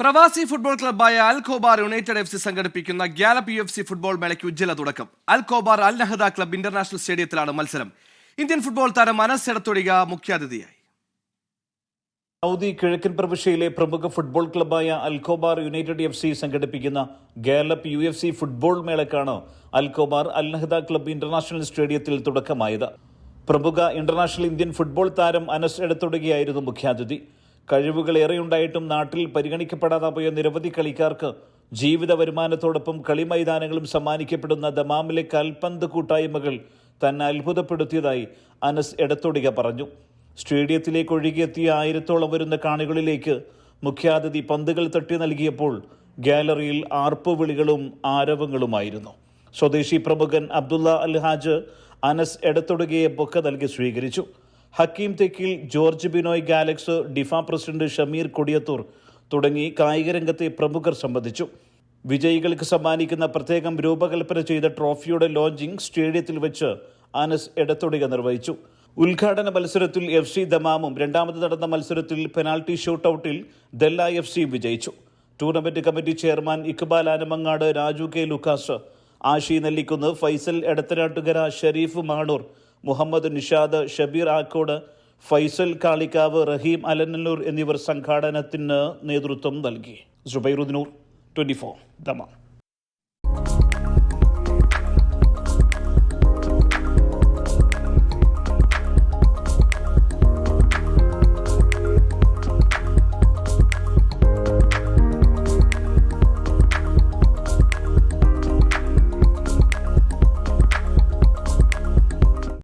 പ്രവാസി ഫുട്ബോൾ ക്ലബ്ബായ Al Khobar United F C സംഘടിപ്പിക്കുന്ന ഗ്യാലപ് യു എഫ് സി ഫുട്ബോൾ മേളയ്ക്ക് ഉജ്ജ്വല തുടക്കം. Al Khobar Al Nahda club international സ്റ്റേഡിയത്തിലാണ് മത്സരം. ഇന്ത്യൻ ഫുട്ബോൾ താരം അനസ് എടത്തൊടിക മുഖ്യാതിഥിയായി. സൗദി കിഴക്കൻ പ്രവിശ്യയിലെ പ്രമുഖ ഫുട്ബോൾ ക്ലബ്ബായ Al Khobar United F C സംഘടിപ്പിക്കുന്ന gallop U F C football മേളക്കാണ് Alkhobar Al Nahda club international സ്റ്റേഡിയത്തിൽ തുടക്കമായത്. പ്രമുഖ ഇന്റർനാഷണൽ ഇന്ത്യൻ ഫുട്ബോൾ താരം അനസ് എടത്തൊടുകയായിരുന്നു മുഖ്യാതിഥി. കഴിവുകൾ ഏറെയുണ്ടായിട്ടും നാട്ടിൽ പരിഗണിക്കപ്പെടാതെ പോയ നിരവധി കളിക്കാർക്ക് ജീവിത വരുമാനത്തോടൊപ്പം കളി മൈതാനങ്ങളും സമ്മാനിക്കപ്പെടുന്ന ദമാമിലെ കാൽപന്ത് കൂട്ടായ്മകൾ തന്നെ അത്ഭുതപ്പെടുത്തിയതായി അനസ് എടത്തൊടിക പറഞ്ഞു. സ്റ്റേഡിയത്തിലേക്ക് ഒഴുകിയെത്തിയ ആയിരത്തോളം വരുന്ന കാണികളിലേക്ക് മുഖ്യാതിഥി പന്തുകൾ തട്ടി നൽകിയപ്പോൾ ഗാലറിയിൽ ആർപ്പുവിളികളും ആരവങ്ങളുമായിരുന്നു. സ്വദേശി പ്രമുഖൻ അബ്ദുള്ള അൽഹാജ് അനസ് എടത്തൊടുകയെ ബൊക്ക നൽകി സ്വീകരിച്ചു. Hakeem Thekkil George Binoy Galax DIFA president Shameer Kodiyathur തുടങ്ങി കായിക രംഗത്തെ പ്രമുഖർ സംബന്ധിച്ചു. വിജയികൾക്ക് സമ്മാനിക്കുന്ന പ്രത്യേകം രൂപകൽപ്പന ചെയ്ത ട്രോഫിയുടെ ലോഞ്ചിങ് സ്റ്റേഡിയത്തിൽ വെച്ച് അനസ് എടത്തൊടിക നിർവഹിച്ചു. ഉദ്ഘാടന മത്സരത്തിൽ എഫ് സി ദമാമും രണ്ടാമത് നടന്ന മത്സരത്തിൽ പെനാൽറ്റി ഷൂട്ടൌട്ടിൽ ദല്ല എഫ് സി വിജയിച്ചു. Tournament committee chairman Iqbal Anamangad Raju K Lucas Ashi Nellikunnu Faisal Edathanattukara Shareef Manoor Muhammad Nishad Shabeer Akkode Faisal Kalikavu Raheem Alanallur എന്നിവർ സംഘാടനത്തിന് നേതൃത്വം നൽകി. സുബൈറുദ്ദീനൂർ ട്വന്റി ഫോർ